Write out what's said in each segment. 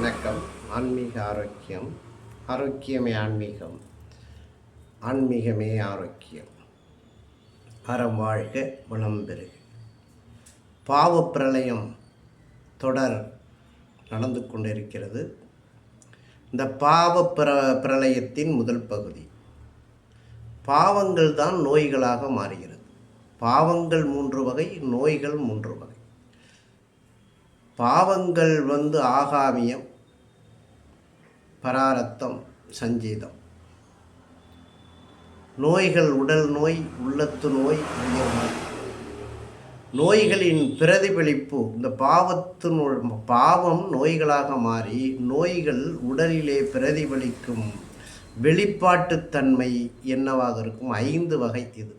வணக்கம். ஆன்மீக ஆரோக்கியம். ஆரோக்கியமே ஆன்மீகம். ஆன்மீகமே ஆரோக்கியம். அறம் வாழ்க வளம் பெறுக பாவ பிரளயம் தொடர் நடந்து கொண்டிருக்கிறது. இந்த பாவ பிர பிரளயத்தின் முதல் பகுதி. பாவங்கள் தான் நோய்களாக மாறுகிறது. பாவங்கள் மூன்று வகை நோய்கள் மூன்று வகை. பாவங்கள் வந்து ஆகாமியம் பராரத்தம் சஞ்சீதம். நோய்கள் உடல் நோய் உள்ளத்து நோய் உயிர் நோய். நோய்களின் பிரதிபலிப்பு இந்த பாவத்தின் பாவம் நோய்களாக மாறி நோய்கள் உடலிலே பிரதிபலிக்கும் வெளிப்பாட்டுத்தன்மை என்னவாக இருக்கும்? ஐந்து வகை இது.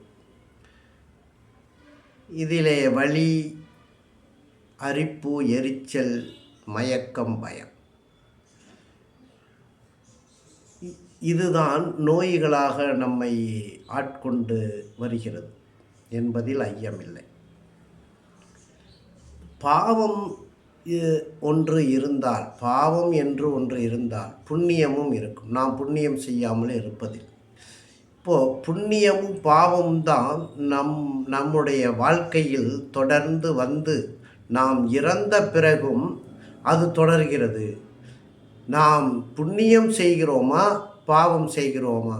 இதிலே வலி அரிப்பு எரிச்சல் மயக்கம் பயம். இதுதான் நோய்களாக நம்மை ஆட்கொண்டு வருகிறது என்பதில் ஐயமில்லை. பாவம் ஒன்று இருந்தால் பாவம் என்று ஒன்று இருந்தால் புண்ணியமும் இருக்கும். நாம் புண்ணியம் செய்யாமல் இருப்பதில். இப்போது புண்ணியமும் பாவமும் தான் நம் நம்முடைய வாழ்க்கையில் தொடர்ந்து வந்து நாம் இறந்த பிறகும் அது தொடர்கிறது. நாம் புண்ணியம் செய்கிறோமா? பாவம் செய்கிறோமா?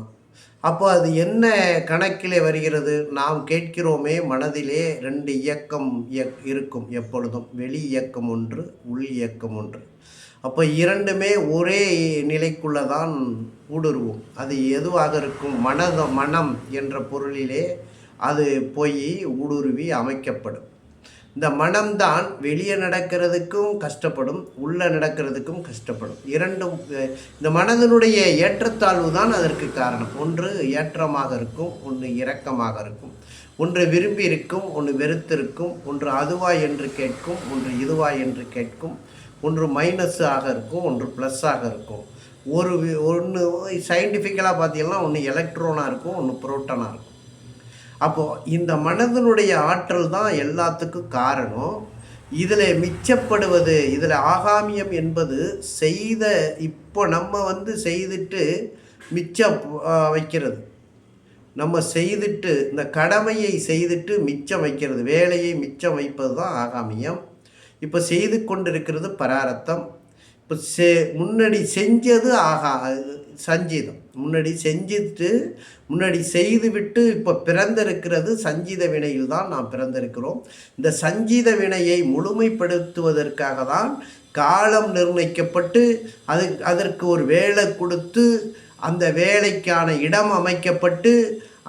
அப்போ அது என்ன கணக்கிலே வருகிறது? நாம் கேட்கிறோமே மனதிலே ரெண்டு இயக்கம் இருக்கும் எப்பொழுதும். வெளி இயக்கம் ஒன்று உள் இயக்கம் ஒன்று. அப்போ இரண்டுமே ஒரே நிலைக்குள்ளே தான் ஊடுருவோம். அது எதுவாக இருக்கும்? மனத மனம் என்ற பொருளிலே அது போய் ஊடுருவி அமைக்கப்படும். இந்த மனம்தான் வெளியே நடக்கிறதுக்கும் கஷ்டப்படும் உள்ளே நடக்கிறதுக்கும் கஷ்டப்படும். இரண்டும் இந்த மனதினுடைய ஏற்றத்தாழ்வு தான் அதற்கு காரணம். ஒன்று ஏற்றமாக இருக்கும் ஒன்று இரக்கமாக இருக்கும். ஒன்று விரும்பி இருக்கும் ஒன்று வெறுத்திருக்கும் ஒன்று அதுவா என்று கேட்கும் ஒன்று இதுவா என்று கேட்கும். ஒன்று மைனஸ் ஆக இருக்கும் ஒன்று ப்ளஸ்ஸாக இருக்கும். ஒரு ஒன்று சயின்டிஃபிக்கலாக பார்த்தீங்கன்னா ஒன்று எலக்ட்ரானாக இருக்கும் ஒன்று புரோட்டனாக இருக்கும். அப்போது இந்த மனதினுடைய ஆற்றல் தான் எல்லாத்துக்கும் காரணம். இதில் மிச்சப்படுவது இதில் ஆகாமியம் என்பது செய்த இப்போ நம்ம வந்து செய்துட்டு மிச்சம் வைக்கிறது. நம்ம செய்துட்டு இந்த கடமையை செய்துட்டு மிச்சம் வைக்கிறது வேலையை மிச்சம் வைப்பது தான் ஆகாமியம். இப்போ செய்து கொண்டிருக்கிறது பராரத்தம். இப்போ செ முன்னாடி செஞ்சது ஆகா சஞ்சீதம். முன்னாடி செஞ்சுட்டு முன்னாடி செய்துவிட்டு இப்போ பிறந்திருக்கிறது சஞ்சீத வினையில் தான் நாம் பிறந்திருக்கிறோம். இந்த சஞ்சீத வினையை முழுமைப்படுத்துவதற்காக தான் காலம் நிர்ணயிக்கப்பட்டு அது அதற்கு ஒரு வேலை கொடுத்து அந்த வேலைக்கான இடம் அமைக்கப்பட்டு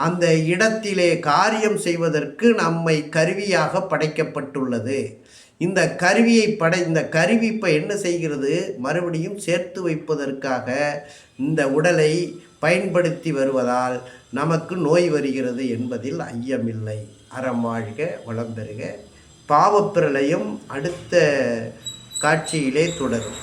அந்த இடத்திலே காரியம் செய்வதற்கு நம்மை கருவியாக படைக்கப்பட்டுள்ளது. இந்த கருவியை படை இந்த கருவி இப்போ என்ன செய்கிறது? மறுபடியும் சேர்த்து வைப்பதற்காக இந்த உடலை பயன்படுத்தி வருவதால் நமக்கு நோய் வருகிறது என்பதில் ஐயமில்லை. அறம் வாழ்க வளம் பெறுக பாவப்பிரளயம் அடுத்த காட்சியிலே தொடரும்.